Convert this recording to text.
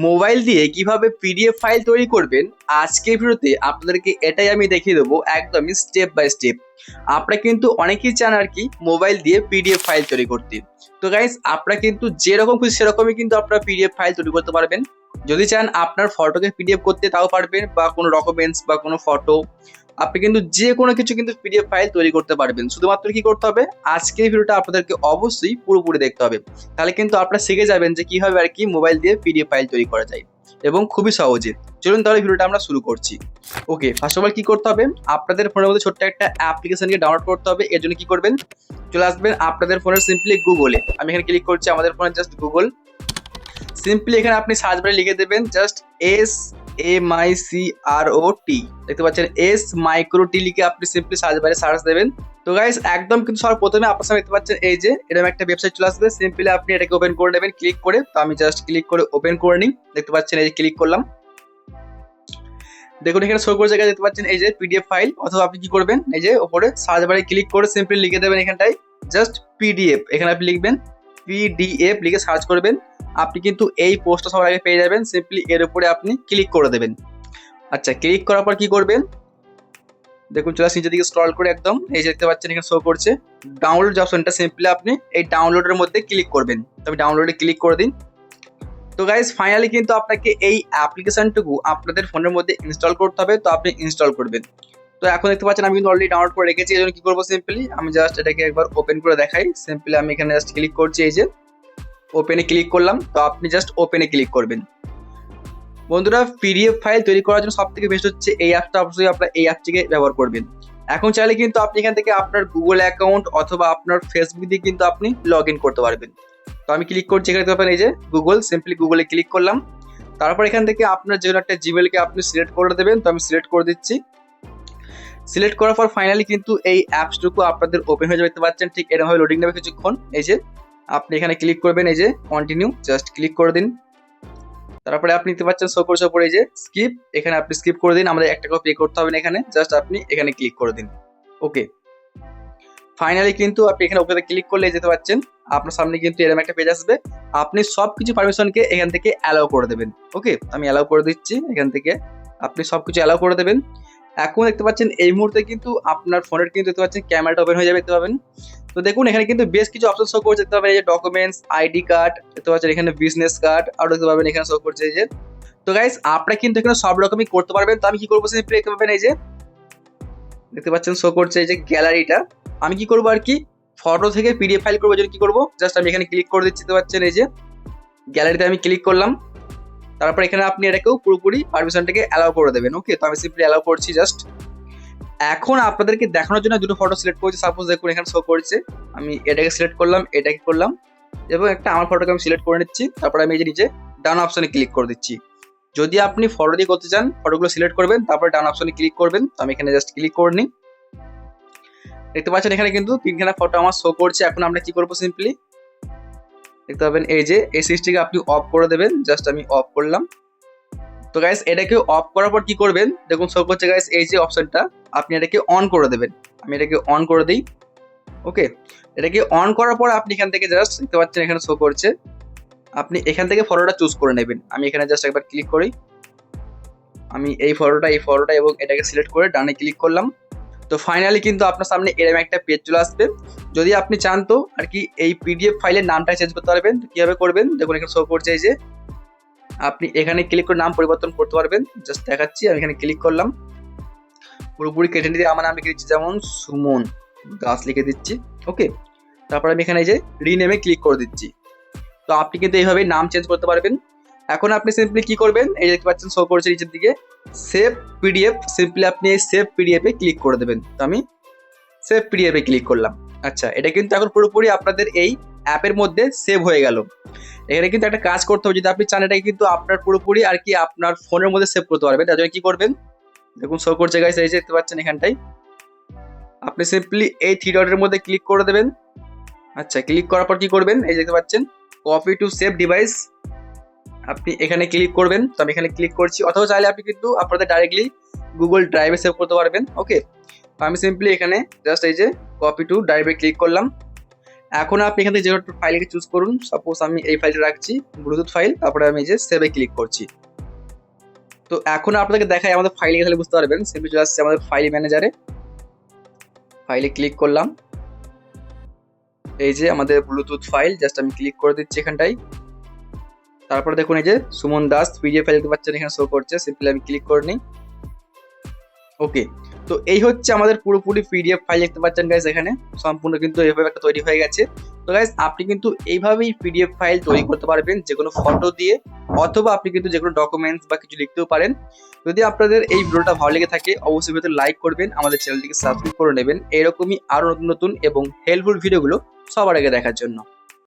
Mobile দিয়ে কীভাবে PDF file তৈরি করবেন আজকের ভিডিওতে আপনাদেরকে এটাই আমি দেখিয়ে দেবো একদমই স্টেপ বাই স্টেপ আপনারা কিন্তু অনেকেই চান আর কি মোবাইল দিয়ে পিডিএফ ফাইল তৈরি করতে। তো গাইজ আপনারা কিন্তু যেরকম খুশি সেরকমই কিন্তু আপনারা পিডিএফ ফাইল তৈরি করতে পারবেন। যদি চান আপনার ফটোকে পিডিএফ করতে তাও পারবেন বা কোনো ডকুমেন্টস বা কোনো ফটো আপনি কিন্তু যে কোনো কিছু কিন্তু পিডিএফ ফাইল তৈরি করতে পারবেন। শুধুমাত্র কি করতে হবে? আজকের ভিডিওটা আপনাদেরকে অবশ্যই পুরোপুরি দেখতে হবে। তাহলে কিন্তু আপনারা শিখে যাবেন যে কীভাবে আর কি মোবাইল দিয়ে পিডিএফ ফাইল তৈরি করা যায় এবং খুবই সহজে। চলুন তাহলে ভিডিওটা আমরা শুরু করছি। ওকে ফার্স্ট অফ অল কি করতে হবে? আপনাদের ফোনের মধ্যে ছোট্ট একটা অ্যাপ্লিকেশনকে ডাউনলোড করতে হবে। এর জন্য কি করবেন? চলে আসবেন আপনাদের ফোনের সিম্পলি গুগলে আমি এখানে ক্লিক করছি, আমাদের ফোনে জাস্ট গুগল সিম্পলি এখানে আপনি সার্চ বারে লিখে দেবেন just S M I C R O T দেখতে পাচ্ছেন এস মাইক্রো টি লিখে আপনি সিম্পলি সার্চ বারে সার্চ দেবেন। তো গাইস একদম কিন্তু সবার প্রথমে আপনার সামনে দেখতে পাচ্ছেন, এই যে, এরকম একটা ওয়েবসাইট চলে আসবে। সিম্পলি আপনি এটাকে ওপেন করে নেবেন ক্লিক করে। তো আমি জাস্ট ক্লিক করে ওপেন করে নিই। দেখতে পাচ্ছেন, এই যে ক্লিক করলাম। দেখুন, এখানে শো জায়গায় দেখতে পাচ্ছেন, এই যে পিডিএফ ফাইল অথবা আপনি কি করবেন, এই যে ওপরে সার্চ বারে ক্লিক করে সিম্পলি লিখে দেবেন এখানটায়। জাস্ট পিডিএফ এখানে আপনি লিখবেন পিডিএফ লিখে সার্চ করবেন। আপনি কিন্তু এই পোস্টটা সবার আগে পেয়ে যাবেন। সিম্পলি এর উপরে আপনি ক্লিক করে দেবেন। আচ্ছা ক্লিক করার পর কি করবেন? দেখুন, চলে নিচের দিকে স্ক্রল করে একদম। এই যে দেখতে পাচ্ছেন, এখানে শো করছে। ডাউনলোড অপশনটা সিম্পলি আপনি এই ডাউনলোডের মধ্যে ক্লিক করবেন। তো আমি ডাউনলোডে ক্লিক করে দিন তো গাইজ ফাইনালি কিন্তু আপনাকে এই অ্যাপ্লিকেশনটুকু আপনাদের ফোনের মধ্যে ইনস্টল করতে হবে। তো আপনি ইনস্টল করবেন। তো এখন দেখতে পাচ্ছেন, আমি কিন্তু অলরেডি ডাউনলোড করে রেখেছি। এই জন্য কি করব? সিম্পলি আমি জাস্ট এটাকে একবার ওপেন করে দেখাই। সিম্পলি আমি এখানে জাস্ট ক্লিক করছি, এই যে। ওপেনে ক্লিক করলাম, তো আপনি জাস্ট ওপেনে ক্লিক করবেন। বন্ধুরা পিডিএফ ফাইল তৈরি করার জন্য সবথেকে বেস্ট হচ্ছে এই অ্যাপটা অবশ্যই আপনার এই অ্যাপটিকে ব্যবহার করবেন। এখন চাইলে কিন্তু আপনি এখান থেকে আপনার গুগল অ্যাকাউন্ট অথবা আপনার ফেসবুক দিয়ে কিন্তু আপনি লগ ইন করতে পারবেন। তো আমি ক্লিক করছি, এখানে দেখতে পাবেন এই যে গুগল সিম্পলি গুগলে ক্লিক করলাম। তারপর এখান থেকে আপনার যে একটা জিমেলকে আপনি সিলেক্ট করে দেবেন, তো আমি সিলেক্ট করে দিচ্ছি। সিলেক্ট করার পর ফাইনালি কিন্তু এই অ্যাপসটুকু আপনাদের ওপেন হয়ে যাবে, দেখতে পাচ্ছেন, ঠিক এরকমভাবে লোডিং নেবে কিছুক্ষণ। এই যে আপনি এখানে ক্লিক করবেন এই যে কন্টিনিউ জাস্ট ক্লিক করে দিন। তারপরে আপনি নিতে পারছেন করছে ওপরে এই যে স্কিপ এখানে আপনি স্কিপ করে দিন। আমাদের একটা টাকাও পে করতে হবে না এখানে জাস্ট আপনি এখানে ক্লিক করে দিন। ওকে ফাইনালি কিন্তু আপনি এখানে ওকে ক্লিক করলে যেতে পারছেন আপনার সামনে কিন্তু এরকম একটা পেজ আসবে। আপনি সব কিছু পারমিশনকে এখান থেকে অ্যালাউ করে দেবেন। ওকে আমি অ্যালাউ করে দিচ্ছি এখান থেকে। আপনি সব কিছু অ্যালাউ করে দেবেন। এখন দেখতে পাচ্ছেন এই মুহূর্তে কিন্তু আপনার ফোনের কিন্তু দেখতে পাচ্ছেন ক্যামেরাটা ওপেন হয়ে যাবে, দেখতে পাবেন। তো দেখুন, এখানে কিন্তু বেশ কিছু অপশন শো করছে, দেখতে পাবেন এই যে ডকুমেন্টস আইডি কার্ড দেখতে পাচ্ছেন এখানে বিজনেস কার্ড আর দেখতে পাবেন এখানে শো করছে এই যে। তো গাইস আপনারা কিন্তু এখানে সব রকমই করতে পারবেন। তো আমি কি করব সিম্পলি দেখতে পাবেন এই যে, দেখতে পাচ্ছেন শো করছে এই যে গ্যালারিটা আমি কি করব আর কি ফটো থেকে পিডিএফ ফাইল করব জন্য কি করব? জাস্ট আমি এখানে ক্লিক করে দিচ্ছি, দেখতে পাচ্ছেন এই যে গ্যালারিতে আমি ক্লিক করলাম। তারপর এখানে আপনি এটাকেও পুরোপুরি পারমিশনটাকে অ্যালাউ করে দেবেন ওকে তো আমি সিম্পলি অ্যালাউ করছি জাস্ট এখন আপনাদেরকে দেখানোর জন্য দুটো ফটো সিলেক্ট করেছি সাপোজ দেখুন এখানে শো করছে। আমি এটাকে সিলেক্ট করলাম, এটাকে করলাম। এবং একটা আমার ফটোকে আমি সিলেক্ট করে নিচ্ছি, তারপর আমি এই যে নিচে ডান অপশনে ক্লিক করে দিচ্ছি। যদি আপনি ফটো দিয়ে করতে চান ফটোগুলো সিলেক্ট করবেন, তারপর ডান অপশনে ক্লিক করবেন, তো আমি এখানে জাস্ট ক্লিক করে নিই। দেখতে পাচ্ছেন এখানে কিন্তু তিনখানা ফটো আমার শো করছে, এখন আমরা কি করব সিম্পলি দেখতে পাবেন, এই যে এই সুইচটিকে আপনি অফ করে দেবেন জাস্ট আমি অফ করলাম। তো গাইস এটাকে অফ করার পর কি করবেন? দেখুন শো করছে গাইস এই যে অপশনটা আপনি এটাকে অন করে দেবেন। আমি এটাকে অন করে দিই। ওকে এটাকে অন করার পর আপনি এখান থেকে জাস্ট দেখতে পাচ্ছেন, এখানে শো করছে। আপনি এখান থেকে ফটোটা চুজ করে নেবেন। আমি এখানে জাস্ট একবার ক্লিক করি। আমি এই ফটোটা এই ফটোটা এবং এটাকে সিলেক্ট করে ডানে ক্লিক করলাম। তো ফাইনালি কিন্তু আপনার সামনে এরকম একটা পেজ চলে আসবে। যদি আপনি চান তো আর কি এই পিডিএফ ফাইলের নামটা চেঞ্জ করতে পারবেন, তো কীভাবে করবেন? দেখুন, এখানে শো করছে এই যে, আপনি এখানে ক্লিক করে নাম পরিবর্তন করতে পারবেন। জাস্ট দেখাচ্ছি, আমি এখানে ক্লিক করলাম। পুরোপুরি কেটে নিতে আমার নাম লিখে দিচ্ছি যেমন সুমন দাস লিখে দিচ্ছি ওকে তারপর আমি এখানে এই যে রিনেমে ক্লিক করে দিচ্ছি। তো আপনি কিন্তু এইভাবে নাম চেঞ্জ করতে পারবেন। এখন আপনি সিম্পলি কি করবেন? এই দেখতে পাচ্ছেন শো করছে নিচের দিকে। সেভ পিডিএফ সিম্পলি আপনি এই সেভ পিডিএফে ক্লিক করে দেবেন। তো আমি সেভ পিডিএফে ক্লিক করলাম। আচ্ছা এটা কিন্তু এখন পুরোপুরি আপনাদের এই অ্যাপের মধ্যে সেভ হয়ে গেল। এখানে কিন্তু একটা কাজ করতে হবে, যদি আপনি চান এটাকে কিন্তু আপনার পুরোপুরি আর কি আপনার ফোনের মধ্যে সেভ করতে পারবেন। তার জন্য কি করবেন? দেখুন শো করছে গাইস এই যে দেখতে পাচ্ছেন এখানটাই আপনি সিম্পলি এই থ্রি ডটের মধ্যে ক্লিক করে দেবেন। আচ্ছা ক্লিক করার পর কি করবেন? এই দেখতে পাচ্ছেন কপি টু সেভ ডিভাইস আপনি এখানে ক্লিক করবেন, তো আমি এখানে ক্লিক করছি। অথবা চাইলে আপনি কিন্তু আপনাদের ডাইরেক্টলি গুগল ড্রাইভে সেভ করতে পারবেন ওকে তো আমি সিম্পলি এখানে জাস্ট এই যে কপি টু ড্রাইভে ক্লিক করলাম। এখন আপনি এখান থেকে যে ফাইলকে চুজ করুন। সাপোজ আমি এই ফাইলটা রাখছি ব্লুটুথ ফাইল তারপরে আমি এই যে সেভে ক্লিক করছি। তো এখন আপনাদেরকে দেখাই আমাদের ফাইলে গেলে বুঝতে পারবেন। সিম্পলি চলে আসছে আমাদের ফাইল ম্যানেজারে ফাইলে ক্লিক করলাম। এই যে আমাদের ব্লুটুথ ফাইল জাস্ট আমি ক্লিক করে দিচ্ছি এখানটাই তারপরে দেখুন এই যে সুমন দাস পিডিএফ ফাইল দেখতে পাচ্ছেন, এখানে শো করছে সিম্পলি আমি ক্লিক করে নিই। ওকে তো এই হচ্ছে আমাদের পুরোপুরি পিডিএফ ফাইল দেখতে পাচ্ছেন গাইজ এখানে। সম্পূর্ণ কিন্তু এইভাবে একটা তৈরি হয়ে গেছে। তো গাইজ আপনি কিন্তু এইভাবেই পিডিএফ ফাইল তৈরি করতে পারবেন, যে কোনো ফটো দিয়ে, অথবা আপনি কিন্তু যে কোনো ডকুমেন্টস বা কিছু লিখতেও পারেন। যদি আপনাদের এই ভিডিওটা ভালো লেগে থাকে, অবশ্যই ভিডিওতে লাইক করবেন, আমাদের চ্যানেলটিকে সাবস্ক্রাইব করে নেবেন। এরকমই আরও নতুন নতুন এবং হেল্পফুল ভিডিওগুলো সবার আগে দেখার জন্য।